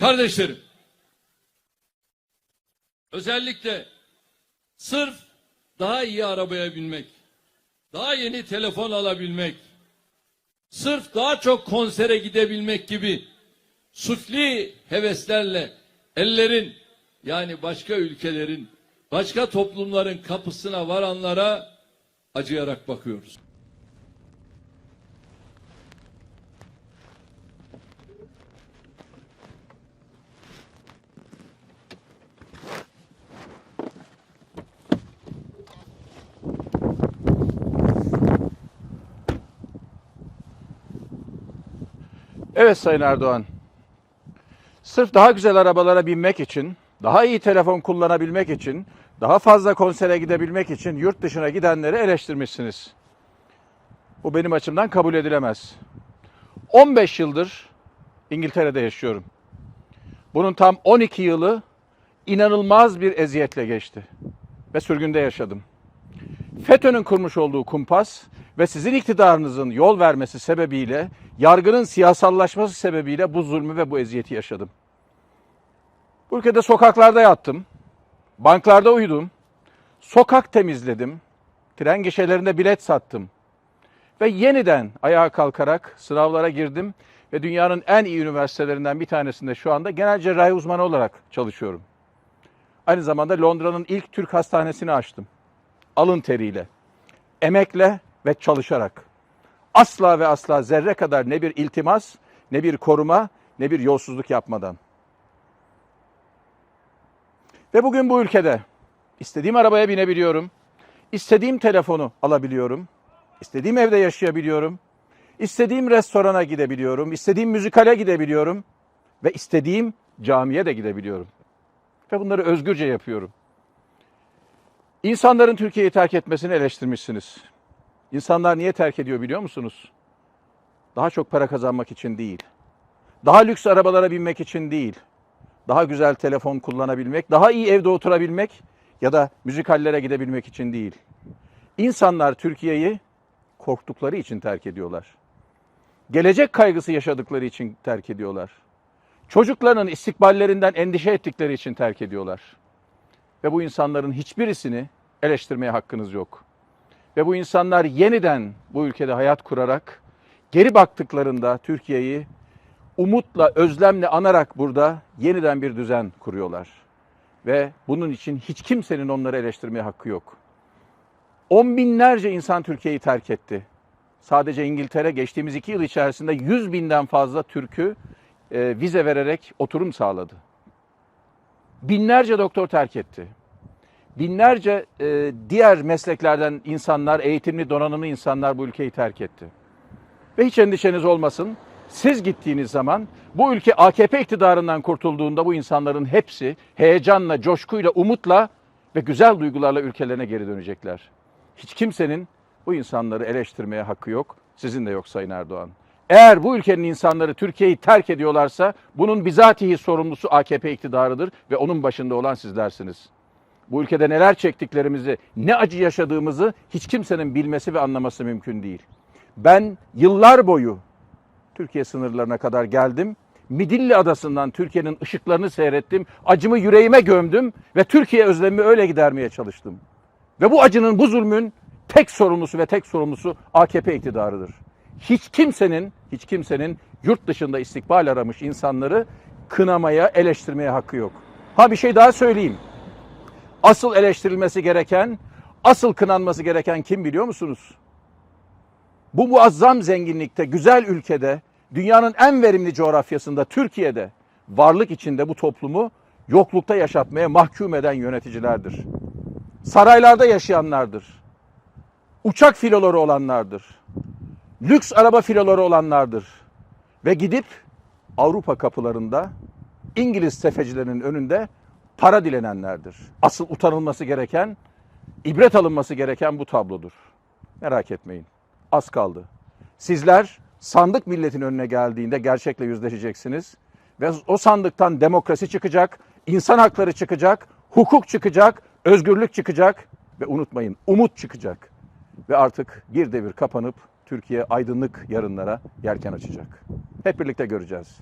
Kardeşlerim, özellikle sırf daha iyi arabaya binmek, daha yeni telefon alabilmek, sırf daha çok konsere gidebilmek gibi sufli heveslerle ellerin yani başka ülkelerin, başka toplumların kapısına varanlara acıyarak bakıyoruz. Evet Sayın Erdoğan. Sırf daha güzel arabalara binmek için, daha iyi telefon kullanabilmek için, daha fazla konsere gidebilmek için yurt dışına gidenleri eleştirmişsiniz. Bu benim açımdan kabul edilemez. 15 yıldır İngiltere'de yaşıyorum. Bunun tam 12 yılı inanılmaz bir eziyetle geçti ve sürgünde yaşadım. FETÖ'nün kurmuş olduğu kumpas ve sizin iktidarınızın yol vermesi sebebiyle, yargının siyasallaşması sebebiyle bu zulmü ve bu eziyeti yaşadım. Bu ülkede sokaklarda yattım, banklarda uyudum, sokak temizledim, tren gişelerinde bilet sattım ve yeniden ayağa kalkarak sınavlara girdim ve dünyanın en iyi üniversitelerinden bir tanesinde şu anda genel cerrahi uzmanı olarak çalışıyorum. Aynı zamanda Londra'nın ilk Türk hastanesini açtım alın teriyle, emekle ve çalışarak. Asla ve asla zerre kadar ne bir iltimas, ne bir koruma, ne bir yolsuzluk yapmadan. Ve bugün bu ülkede istediğim arabaya binebiliyorum, istediğim telefonu alabiliyorum, istediğim evde yaşayabiliyorum, istediğim restorana gidebiliyorum, istediğim müzikale gidebiliyorum ve istediğim camiye de gidebiliyorum. Ve bunları özgürce yapıyorum. İnsanların Türkiye'yi terk etmesini eleştirmişsiniz. İnsanlar niye terk ediyor biliyor musunuz? Daha çok para kazanmak için değil. Daha lüks arabalara binmek için değil. Daha güzel telefon kullanabilmek, daha iyi evde oturabilmek ya da müzikallere gidebilmek için değil. İnsanlar Türkiye'yi korktukları için terk ediyorlar. Gelecek kaygısı yaşadıkları için terk ediyorlar. Çocuklarının istikballerinden endişe ettikleri için terk ediyorlar. Ve bu insanların hiçbirisini eleştirmeye hakkınız yok. Ve bu insanlar yeniden bu ülkede hayat kurarak geri baktıklarında Türkiye'yi umutla, özlemle anarak burada yeniden bir düzen kuruyorlar. Ve bunun için hiç kimsenin onları eleştirmeye hakkı yok. On binlerce insan Türkiye'yi terk etti. Sadece İngiltere geçtiğimiz iki yıl içerisinde 100 binden fazla Türk'ü e, vize vererek oturum sağladı. Binlerce doktor terk etti. Binlerce e, diğer mesleklerden insanlar, eğitimli, donanımlı insanlar bu ülkeyi terk etti. Ve hiç endişeniz olmasın. Siz gittiğiniz zaman bu ülke AKP iktidarından kurtulduğunda bu insanların hepsi heyecanla, coşkuyla, umutla ve güzel duygularla ülkelerine geri dönecekler. Hiç kimsenin bu insanları eleştirmeye hakkı yok. Sizin de yok Sayın Erdoğan. Eğer bu ülkenin insanları Türkiye'yi terk ediyorlarsa bunun bizatihi sorumlusu AKP iktidarıdır ve onun başında olan sizlersiniz. Bu ülkede neler çektiklerimizi, ne acı yaşadığımızı hiç kimsenin bilmesi ve anlaması mümkün değil. Ben yıllar boyu Türkiye sınırlarına kadar geldim. Midilli Adası'ndan Türkiye'nin ışıklarını seyrettim. Acımı yüreğime gömdüm ve Türkiye özlemimi öyle gidermeye çalıştım. Ve bu acının, bu zulmün tek sorumlusu ve tek sorumlusu AKP iktidarıdır. Hiç kimsenin, hiç kimsenin yurt dışında istikbal aramış insanları kınamaya, eleştirmeye hakkı yok. Ha bir şey daha söyleyeyim. Asıl eleştirilmesi gereken, asıl kınanması gereken kim biliyor musunuz? Bu muazzam zenginlikte, güzel ülkede, dünyanın en verimli coğrafyasında, Türkiye'de varlık içinde bu toplumu yoklukta yaşatmaya mahkum eden yöneticilerdir. Saraylarda yaşayanlardır. Uçak filoları olanlardır. Lüks araba filoları olanlardır. Ve gidip Avrupa kapılarında İngiliz tefecilerinin önünde para dilenenlerdir. Asıl utanılması gereken, ibret alınması gereken bu tablodur. Merak etmeyin. Az kaldı. Sizler sandık milletin önüne geldiğinde gerçekle yüzleşeceksiniz ve o sandıktan demokrasi çıkacak, insan hakları çıkacak, hukuk çıkacak, özgürlük çıkacak ve unutmayın umut çıkacak. Ve artık bir devir kapanıp Türkiye aydınlık yarınlara yelken açacak. Hep birlikte göreceğiz.